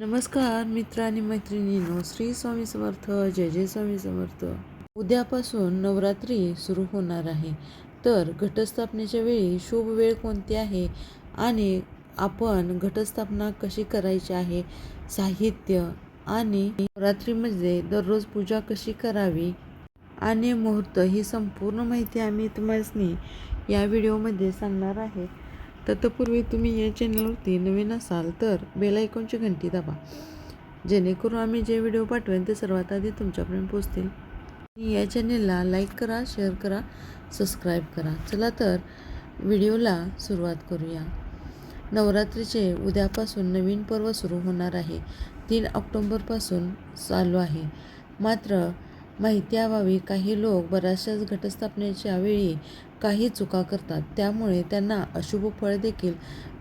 नमस्कार मित्र आणि मैत्रिणींनो. श्री स्वामी समर्थ जय जय स्वामी समर्थ. उद्यापासून नवरात्री सुरू होणार आहे. तर घटस्थापनेच्या वेळी शुभ वेळ कोणती आहे आणि आपण घटस्थापना कशी करायची आहे? साहित्य आणि नवरात्रीमध्ये दररोज पूजा कशी करावी? आणि मुहूर्त ही संपूर्ण माहिती आम्ही तुम्हाला या व्हिडिओमध्ये सांगणार आहे. तत्पूर्वी तुम्ही या चॅनलवरती नवीन असाल तर बेलायकॉनची घंटी दाबा. जेणेकरून आम्ही जे व्हिडिओ पाठवेन ते सर्वात आधी तुमच्यापर्यंत पोचतील या चॅनेलला लाईक करा शेअर करा सबस्क्राईब करा. चला तर व्हिडिओला सुरुवात करूया. नवरात्रीचे उद्यापासून नवीन पर्व सुरू होणार आहे. तीन ऑक्टोंबरपासून चालू आहे. मात्र माहिती अभावी काही लोक बऱ्याचशाच घटस्थापनेच्या वेळी काही चुका करतात. त्यामुळे त्यांना अशुभ फळ देखील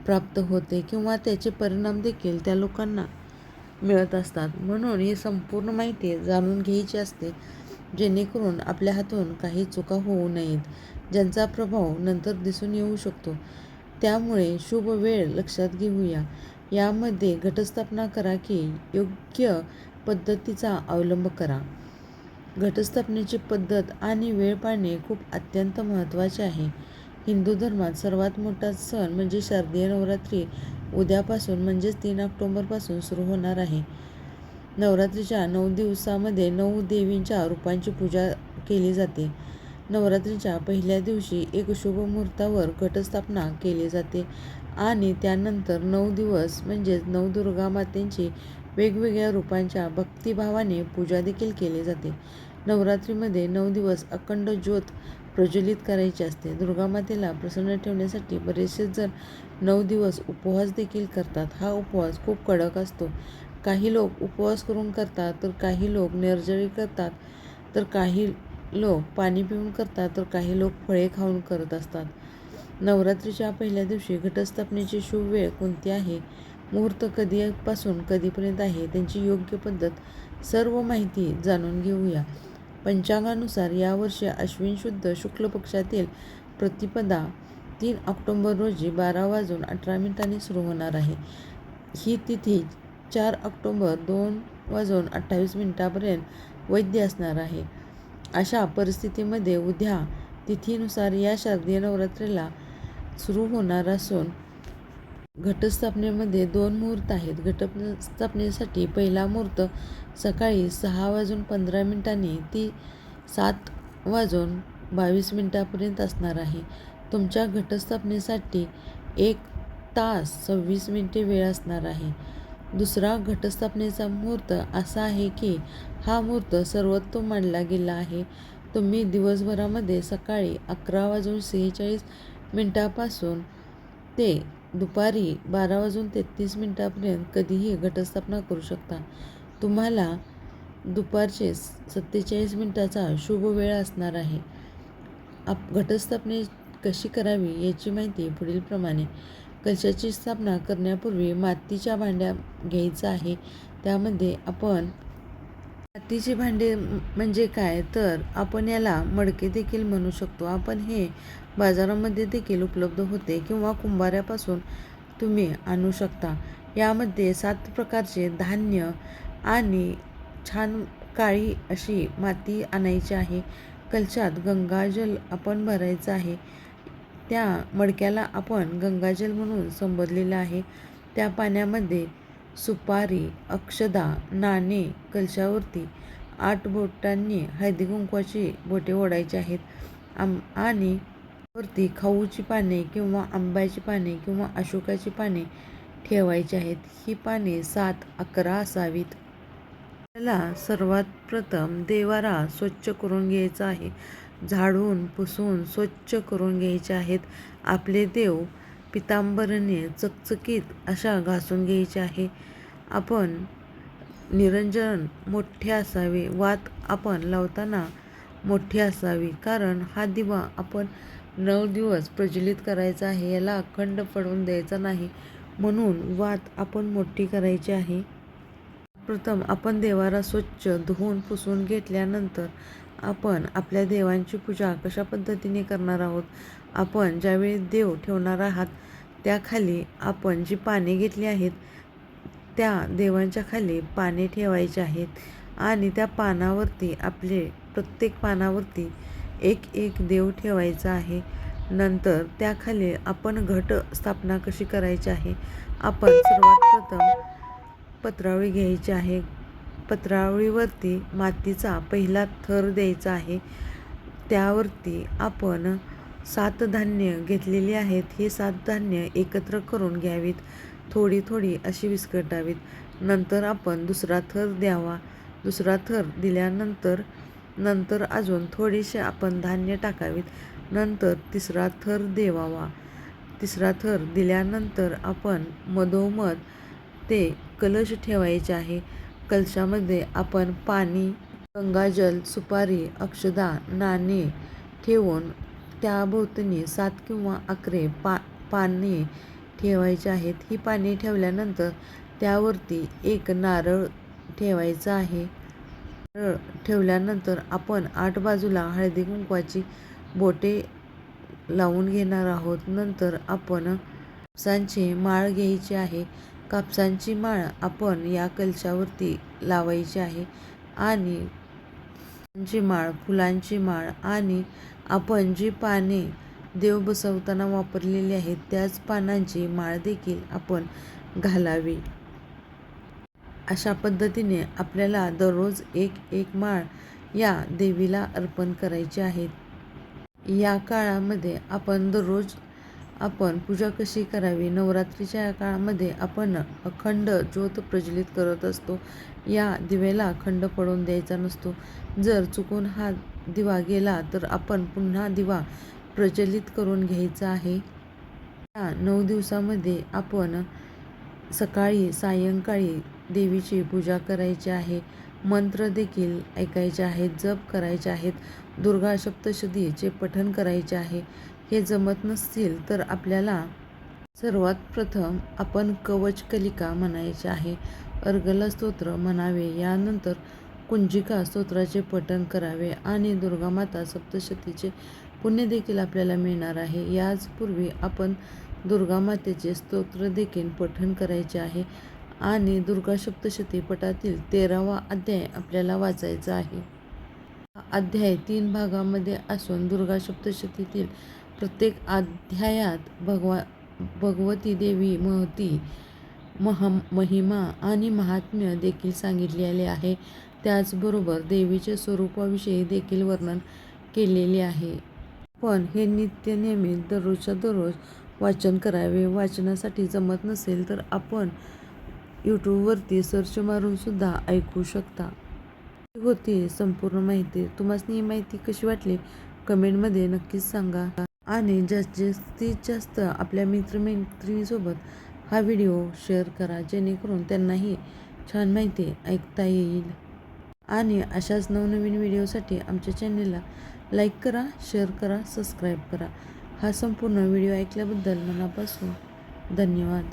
प्राप्त होते किंवा त्याचे परिणाम देखील त्या लोकांना मिळत असतात. म्हणून ही संपूर्ण माहिती जाणून घ्यायची असते जेणेकरून आपल्या हातून काही चुका होऊ नयेत ज्यांचा प्रभाव नंतर दिसून येऊ शकतो. त्यामुळे शुभ वेळ लक्षात घेऊया. यामध्ये घटस्थापना करा की योग्य पद्धतीचा अवलंब करा. घटस्थापनेची पद्धत आणि वेळ पाळणे खूप अत्यंत महत्त्वाचे आहे. हिंदू धर्मात सर्वात मोठा सण म्हणजे शारदीय नवरात्री उद्यापासून म्हणजेच तीन ऑक्टोंबरपासून सुरू होणार आहे. नवरात्रीच्या नऊ दिवसामध्ये नऊ देवींच्या रूपांची पूजा केली जाते. नवरात्रीच्या पहिल्या दिवशी एक शुभ मुहूर्तावर घटस्थापना केली जाते आणि त्यानंतर नऊ दिवस म्हणजेच नऊ दुर्गा मातेंची वेगवेगळ्या रूपांच्या भक्तिभावाने पूजा देखील केली जाते. नवरात्रीमध्ये नऊ दिवस अखंड ज्योत प्रज्वलित करायची असते. दुर्गामातेला प्रसन्न ठेवण्यासाठी बरेचसे जण नऊ दिवस उपवास देखील करतात. हा उपवास खूप कडक असतो. काही लोक उपवास करून करतात तर काही लोक निर्जळी करतात तर काही लोक पाणी पिऊन करतात तर काही लोक फळे खाऊन करत असतात. नवरात्रीच्या पहिल्या दिवशी घटस्थापनेची शुभ वेळ कोणती आहे? मुहूर्त कधीपासून कधीपर्यंत आहे? त्यांची योग्य पद्धत सर्व माहिती जाणून घेऊया. पंचांगानुसार यावर्षी अश्विन शुद्ध शुक्ल पक्षातील प्रतिपदा तीन ऑक्टोंबर रोजी बारा वाजून अठरा मिनिटांनी सुरू होणार आहे. ही तिथी चार ऑक्टोंबर दोन वाजून अठ्ठावीस मिनिटापर्यंत वैद्य असणार आहे. अशा परिस्थितीमध्ये उद्या तिथीनुसार या शारदीय नवरात्रीला सुरू होणार असून घटस्थापनेमध्ये दोन मुहूर्त आहेत. घटस्थापनेसाठी पहिला मुहूर्त सकाळी सहा वाजून पंधरा मिनिटांनी ती सात वाजून बावीस मिनिटापर्यंत असणार आहे. तुमच्या घटस्थापनेसाठी एक तास सव्वीस मिनिटे वेळ असणार आहे. दुसरा घटस्थापनेचा मुहूर्त असा आहे की हा मुहूर्त सर्वोत्तम मानला गेला आहे. तुम्ही दिवसभरामध्ये सकाळी अकरा वाजून सेहेचाळीस मिनटापासून ते दुपारी बारा वाजून तेहतीस मिनटापर्यंत कधीही घटस्थापना करू शकता. तुम्हाला दुपारचे सत्तेचाळीस मिनटाचा शुभ वेळ असणार आहे. आप घटस्थापने कशी करावी याची माहिती पुढीलप्रमाणे कलशाची स्थापना करण्यापूर्वी मातीच्या भांड्या घ्यायचं आहे. त्यामध्ये आपण मातीचे भांडे म्हणजे काय? तर आपण याला मडके देखील म्हणू शकतो. आपण हे बाजारामध्ये देखील उपलब्ध होते किंवा कुंभाऱ्यापासून तुम्ही आणू शकता. यामध्ये सात प्रकारचे धान्य आणि छान काळी अशी माती आणायची आहे. कलशात गंगाजल आपण भरायचं आहे. त्या मडक्याला आपण गंगाजल म्हणून संबोधलेलं आहे. त्या पाण्यामध्ये सुपारी अक्षदा नाणे कलशावरती आठ बोटांनी हळदी कुंकवाची बोटे ओढायची आहेत. आम आणि वरती खाऊची पाने किंवा आंब्याची पाने किंवा अशोकाची पाने ठेवायची आहेत. ही पाने सात अकरा असावीत. आपल्याला सर्वात प्रथम देवारा स्वच्छ करून घ्यायचा आहे. झाडून पुसून स्वच्छ करून घ्यायचे आहेत. आपले देव पितांबरने चकचकीत अशा घासून घ्यायचे आहे. आपण निरंजन मोठे असावे वात आपण लावताना मोठी असावी कारण हा दिवा आपण नऊ दिवस प्रज्वलित करायचा आहे याला अखंड पडून द्यायचा नाही म्हणून वात आपण मोठी करायची आहे. प्रथम आपण देवारा स्वच्छ धुवून पुसून घेतल्यानंतर आपण आपल्या देवांची पूजा कशा पद्धतीने करणार आहोत? आपण ज्यावेळी देव ठेवणार आहात त्याखाली आपण जी पाने घेतली आहेत त्या देवांच्या खाली पाने ठेवायचे आहेत. आणि त्या पानावरती आपले प्रत्येक पानावरती एक एक देव ठेवायचा आहे. नंतर त्याखाली आपण घट स्थापना कशी करायची आहे? आपण सर्वात प्रथम पत्रावळी घ्यायची आहे. पत्रावळीवरती मातीचा पहिला थर द्यायचा आहे. त्यावरती आपण सात धान्य घेतलेली आहेत. हे सात धान्य एकत्र करून घ्यावीत. थोडी थोडी अशी विस्कटावीत. नंतर आपण दुसरा थर द्यावा. दुसरा थर दिल्यानंतर नंतर अजून थोडीशी आपण धान्य टाकावीत. नंतर तिसरा थर देवावा. तिसरा थर दिल्यानंतर आपण मधोमध ते कलश ठेवायचे आहे. कलशामध्ये आपण पाणी गंगाजल सुपारी अक्षदा नाणे ठेवून त्याभोवतणी सात किंवा अकरे पा पाने ठेवायचे आहेत. ही पाने ठेवल्यानंतर त्यावरती एक नारळ ठेवायचा आहे. नारळ ठेवल्यानंतर आपण आठ बाजूला हळदी कुंकवाची बोटे लावून घेणार आहोत. नंतर आपण सांचे माळ घ्यायची आहे. कापसांची माळ आपण या कलशावरती लावायची आहे आणि फुलांची माळ फुलांची माळ आणि आपण जी पाने देव बसवताना वापरलेली आहेत त्याच पानांची माळ देखील आपण घालावी. अशा पद्धतीने आपल्याला दररोज एक एक माळ या देवीला अर्पण करायची आहेत या काळामध्ये आपण दररोज आपण पूजा कशी करावी? नवरात्रीच्या काळामध्ये आपण अखंड ज्योत प्रज्वलित करत असतो. या दिव्याला अखंड पडून द्यायचा नसतो. जर चुकून हा दिवा गेला तर आपण पुन्हा दिवा प्रज्वलित करून घ्यायचा आहे. या नऊ दिवसामध्ये आपण सकाळी सायंकाळी देवीची पूजा करायची आहे. मंत्र देखील ऐकायचे आहेत जप करायचे आहेत. दुर्गा सप्तशतीचे पठण करायचे आहे. हे जमत नसतील तर आपल्याला सर्वात प्रथम आपण कवच कलिका म्हणायचे आहे. अर्गला स्तोत्र म्हणावे यानंतर कुंजिका स्तोत्राचे पठण करावे आणि दुर्गामाता सप्तशतीचे पुण्य देखील आपल्याला मिळणार आहे. याचपूर्वी आपण दुर्गामातेचे स्तोत्र देखील पठण करायचे आहे आणि दुर्गा सप्तशती पटातील तेरावा अध्याय आपल्याला वाचायचा आहे. हा अध्याय तीन भागामध्ये असून दुर्गा सप्तशतीतील प्रत्येक अध्यायात भगवा भगवती देवी महती महा महिमा आणि महात्म्य देखील सांगितलेले आहे. त्याचबरोबर देवीच्या स्वरूपाविषयी देखील वर्णन केलेले आहे. पण हे नित्य नियमित दररोजच्या दररोज वाचन करावे वाचनासाठी जमत नसेल तर आपण यूट्यूबवरती सर्च मारूनसुद्धा ऐकू शकता. होती संपूर्ण माहिती. तुम्हाला ही माहिती कशी वाटली? कमेंटमध्ये नक्कीच सांगा. आणि जास्तीत जास्त आपल्या मित्रमैत्रिणीसोबत हा व्हिडिओ शेअर करा जेणेकरून त्यांनाही छान माहिती ऐकता येईल. आणि अशाच नवनवीन व्हिडिओसाठी आमच्या चॅनेलला लाईक करा शेअर करा सबस्क्राईब करा. हा संपूर्ण व्हिडिओ ऐकल्याबद्दल मनापासून धन्यवाद.